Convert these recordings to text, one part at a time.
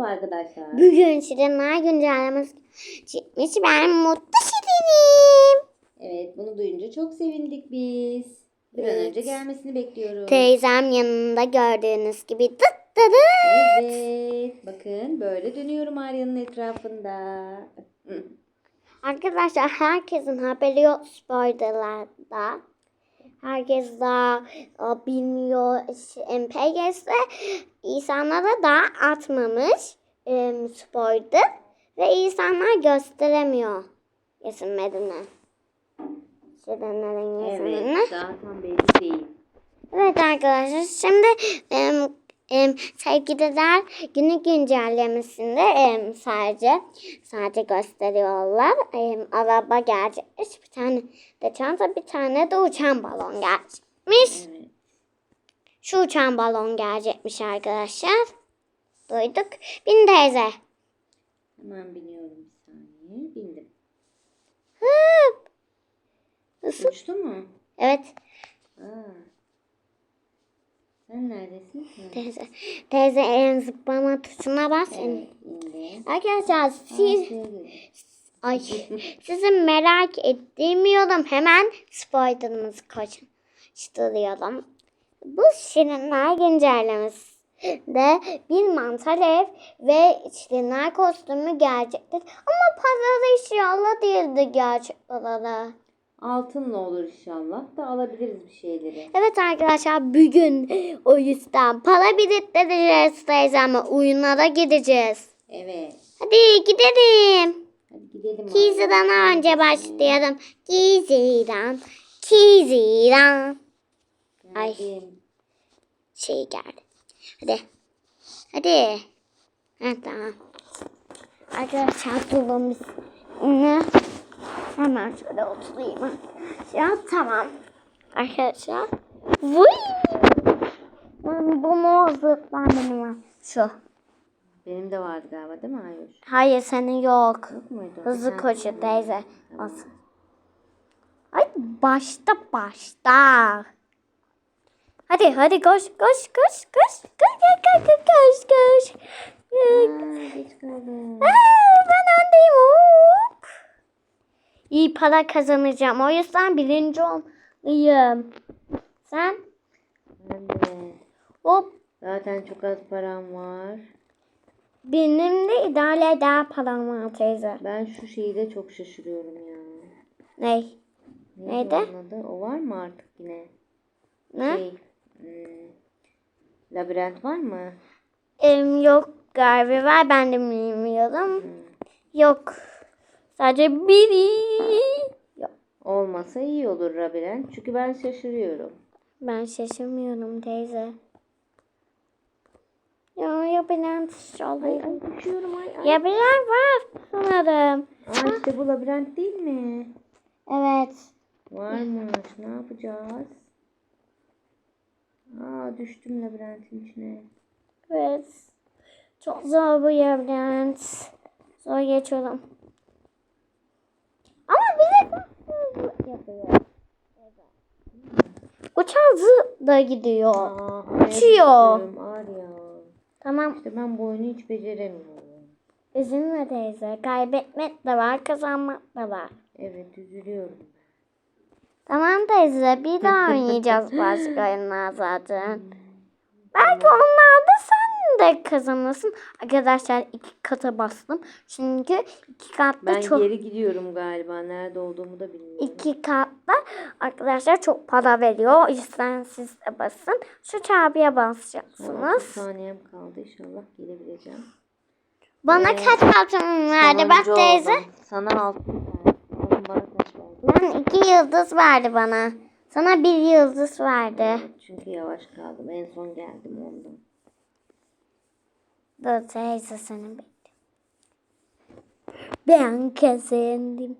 Merhaba arkadaşlar. Bugün Şirinler güncellemesi çıkmış. Ben mutlu Şirinim. Evet bunu duyunca çok sevindik biz. Bir an Evet. önce gelmesini bekliyoruz. Teyzem yanında gördüğünüz gibi dıt dıt. Evet. Bakın böyle dönüyorum Arya'nın etrafında. Arkadaşlar herkesin haberi yok spoilerlarda. Herkes daha e, bilmiyor. MPGS'de insanlara daha atmamış e, spoiler. Ve insanlar gösteremiyor resimlerini. Şirinlerin resimlerini. Evet tam belli değil. Evet arkadaşlar şimdi em, sevgililer günü güncellemesinde em, sadece sadece gösteriyorlar. Araba gelecekmiş. Bir tane de çanta bir tane de uçan balon gelecekmiş. Evet. Şu uçan balon gelecekmiş arkadaşlar. Duyduk. Bin teyze. Hemen biniyorum bir saniye. Bindim. Hıp. Uçtu mu? Evet Aa. Sen neredesin? Teyze. Teyze en zıplama tuşuna bas. Evet. Arkadaşlar siz. Ay sizi merak ettirmiyorum. Hemen spoilerımızı koşturuyorum. Bu Şirinler güncellemesi de bir mantar ev ve Şirinler kostümü gelecektir. Ama paralı inşallah değildi gerçek paralı. Altınla olur inşallah da alabiliriz bir şeyleri. Evet arkadaşlar bugün o yüzden para biriktireceğiz teyzemle oyunlara gideceğiz. Evet. Hadi gidelim. Hadi gidelim. Kizi'den önce başlayalım. Kizi'den, Kizi'den. Ay. Şey geldi. Hadi. Hadi. Ha, tamam. Arkadaşlar biz. Ne? Hemen şöyle oturayım. Ya tamam. Arkadaşlar. Vuy. Ben bunu zıplam benim var. Şu. Benim de vardı galiba değil mi Ayuş? Hayır senin yok. Yok muydu? Hızlı koşu teyze. Bas. Ay başta başta. Hadi hadi koş koş koş koş. Koş koş koş koş koş koş. Aa, ben öndeyim. Hop. İyi para kazanacağım. O yüzden birinci olayım. Sen? Ben de. Hop. Zaten çok az param var. Benim de idare eder param var teyze. Ben şu şeyde çok şaşırıyorum ya. Ney? Neydi adı? O var mı artık yine? Ne? Şey, hmm, labirent var mı? Em, yok galiba var ben de bilmiyorum. Hmm. Yok. Sadece biri. Olmasa iyi olur labirent. Çünkü ben şaşırıyorum. Ben şaşırmıyorum teyze. Ya. Düşüyorum ay ay. Ya bilen var sanırım. Aa işte bu labirent değil mi? Evet. Varmış. Ne yapacağız? Aa düştüm labirentin içine. Evet. Çok zor bu labirent. Zor geçiyorum. Ama bize yapıyor. Uçan zı da gidiyor. Aa, Uçuyor. Tamam. İşte ben bu oyunu hiç beceremiyorum. Üzülme teyze. Kaybetmek de var, kazanmak da var. Evet üzülüyorum. Tamam teyze. Bir daha oynayacağız başka oyunlar zaten. Belki onlarda sen de kazanırsın. Arkadaşlar iki kata bastım. Çünkü iki katta Ben çok geri gidiyorum galiba. Nerede olduğumu da bilmiyorum. iki katta arkadaşlar çok para veriyor. O yüzden siz de basın. Şu çarpıya Son 30 basacaksınız. saniyem kaldı. İnşallah gelebileceğim. Bana Evet. kaç altın verdi bak teyze. oldum. Sana altın verdi. Bana kaç verdi? Ben iki yıldız verdi bana. Sana bir yıldız verdi. Çünkü yavaş kaldım. En son geldim ondan. Dur teyze seni bekliyorum. Ben kazandım.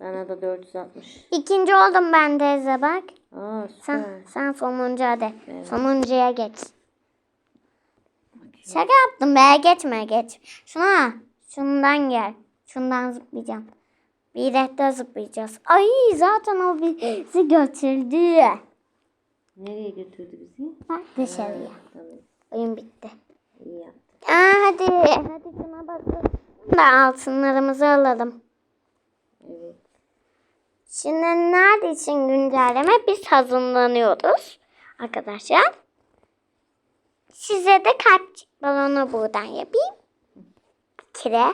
Bana da 460. İkinci oldum ben teyze bak. Aa Sen, süper. sen sonuncu hadi. Evet. Sonuncuya geç. Şaka yaptım be geçme geç. Şuna şundan gel. Şundan zıplayacağım. Bir de zıplayacağız. Ay zaten o bizi götürdü. Nereye götürdü bizi? Bak dışarıya. Oyun bitti. İyi yaptın. Aa, hadi. Hadi şuna bakalım. Da altınlarımızı alalım. Evet. Şimdi nerede için güncelleme? Biz hazırlanıyoruz. Arkadaşlar. Size de kalp balonu buradan yapayım. Bir kere.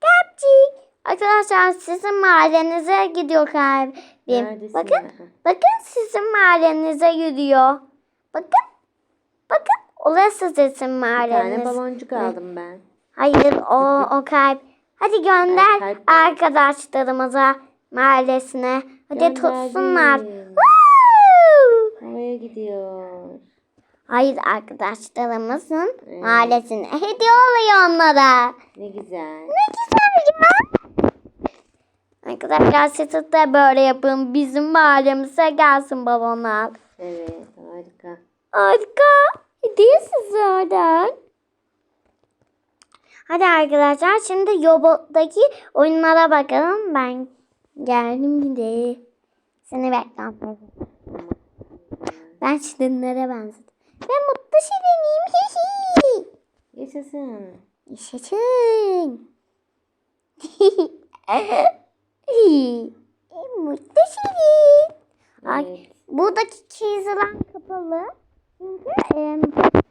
Kalpçik. Arkadaşlar sizin mahallenize gidiyor kalbim. Neredesin Bakın. ya? Bakın sizin mahallenize yürüyor. Bakın. Bakın. Orası sizin Bir tane baloncuk aldım ben. Hayır o o kalp. Hadi gönder Kalp- arkadaşlarımıza mahallesine. Hadi Gönderdim. tutsunlar. Havaya gidiyor. Hayır arkadaşlarımızın Evet. mahallesine hediye oluyor onlara. Ne güzel. Ne güzel ya. Arkadaşlar siz de böyle yapın. Bizim mahallemize gelsin balonlar. Evet harika. Harika. Hediye sizlerden. Hadi arkadaşlar şimdi Yobot'taki oyunlara bakalım. Ben geldim gide. Seni bekliyorum. Ben şirinlere benzedim. Ben mutlu şirinim. Hihi. Yaşasın. Yaşasın. mutlu şirin. Ay, Evet. buradaki keyizler kapalı. Çünkü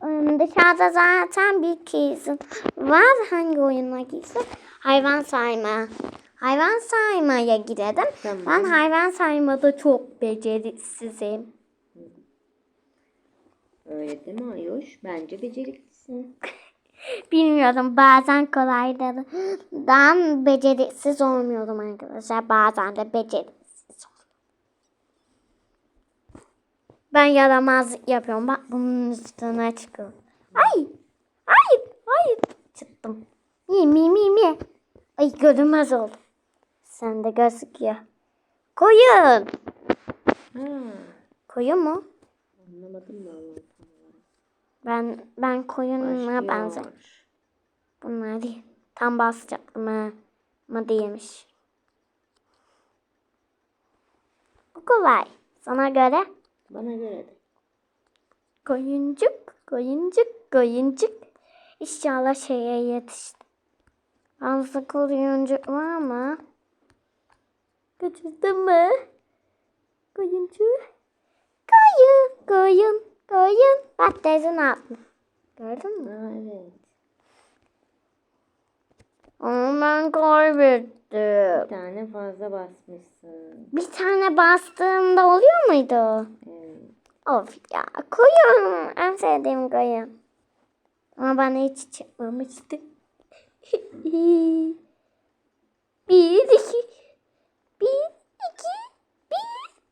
em, dışarıda zaten bir keyizin var. Hangi oyuna gitsin? Hayvan sayma. Hayvan saymaya gidelim. Tamam. Ben hayvan saymada çok beceriksizim. Öyle değil mi Ayoş? Bence beceriklisin. Bilmiyorum bazen kolaylardan beceriksiz olmuyorum arkadaşlar. Bazen de beceriksiz Ben yaramazlık yapıyorum. Bak bunun üstüne çıkıyorum. Ay! Hayır! Hayır! Çıktım. Mi mi mi mi. Ay görünmez oldum. Sen de gözüküyor. Koyun. Ha, Koyun mu? anlamadım vallahi. Ben ben koyuna benzer. Bunlar değil. Tam basacaktım ha. Ama değilmiş. Bu kolay. Sana göre Bana göre de. koyuncuk, koyuncuk, koyuncuk. İnşallah şeye yetişti. Fazla koyuncuk var mı? Kaçırdı mı? Koyuncuk. Koyun, koyun, koyun. Bak teyze ne yaptı? Gördün mü? Evet. Ama ben kaybettim. Bir tane fazla basmışsın. Bir tane bastığımda oluyor muydu? Evet. Of ya koyun. En sevdiğim koyun. Ama bana hiç çıkmamıştı. bir, iki, bir, iki, bir,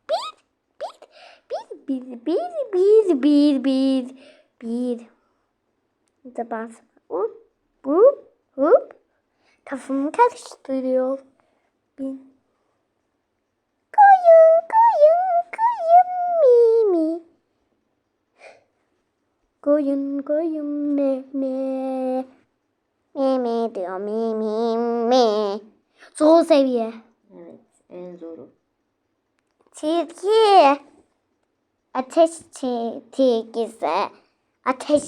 bir, bir, bir, bir, bir, bir, bir, bir. Bas. Hop, hop, hop. Kafamı karıştırıyor. Bir, Koyun, koyun, koyun mimi. Koyun, koyun me me. Me me diyor me me me. Zor seviye. Evet. En zoru. Tilki. Ateş tilkisi. Ateş.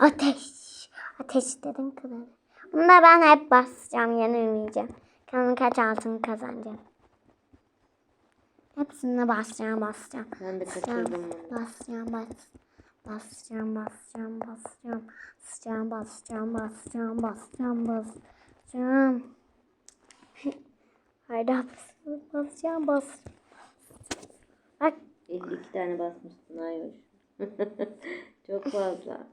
Ateş. Ateş dedim kızım. Bunda ben hep basacağım, yenilmeyeceğim. Kanı kaç altın kazanacağım. Hepsine basacağım, basacağım. Ben de Basacağım, kaçırdım bunu. basacağım, bas. Basacağım, basacağım, basacağım. Basacağım, basacağım, basacağım, basacağım, basacağım. Haydi bas- basacağım, bas. Bak 52 tane basmışsın Ayoş. Çok fazla.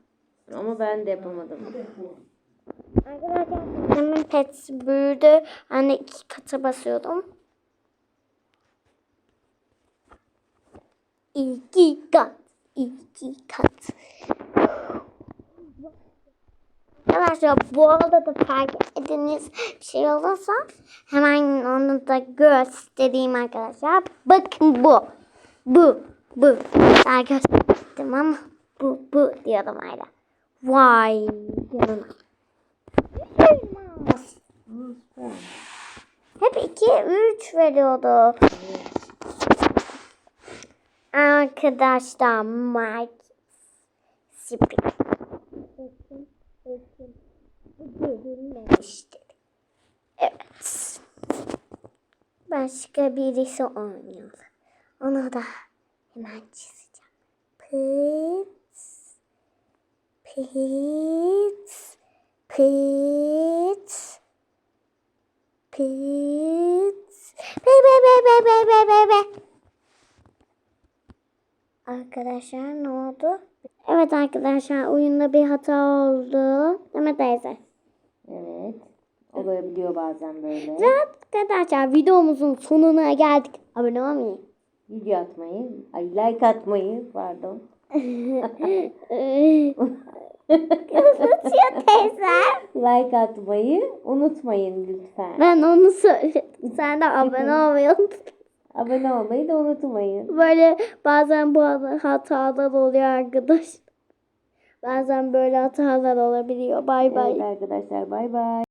Ama ben de yapamadım. Arkadaşlar hemen pet büyüdü. Hani iki kata basıyordum. İki kat. iki kat. Arkadaşlar bu arada da fark ediniz bir şey olursa hemen onu da göstereyim arkadaşlar. Bakın bu. Bu. Bu. Daha gösterdim ama bu bu diyorum hala. Vay canına. Hep 2 3 veriyordu. Arkadaşlar Mike Spring. Evet. Başka birisi oynuyor. Onu da hemen çizeceğim. Pıt. Pıt. Pıt. Pıt. Be be be be be be. Arkadaşlar ne oldu? Evet arkadaşlar oyunda bir hata oldu. Değil mi teyze? Evet. Olabiliyor bazen böyle. Evet arkadaşlar videomuzun sonuna geldik. Abone olmayı. Video atmayı, ay like atmayı pardon. Unutuyor teyze. Like atmayı unutmayın lütfen. Ben onu söyledim. Sen de abone olmayı. Abone olmayı da unutmayın. Böyle bazen bu hatalar oluyor arkadaşlar. Bazen böyle hatalar olabiliyor. Bay bay. Evet arkadaşlar bay bay.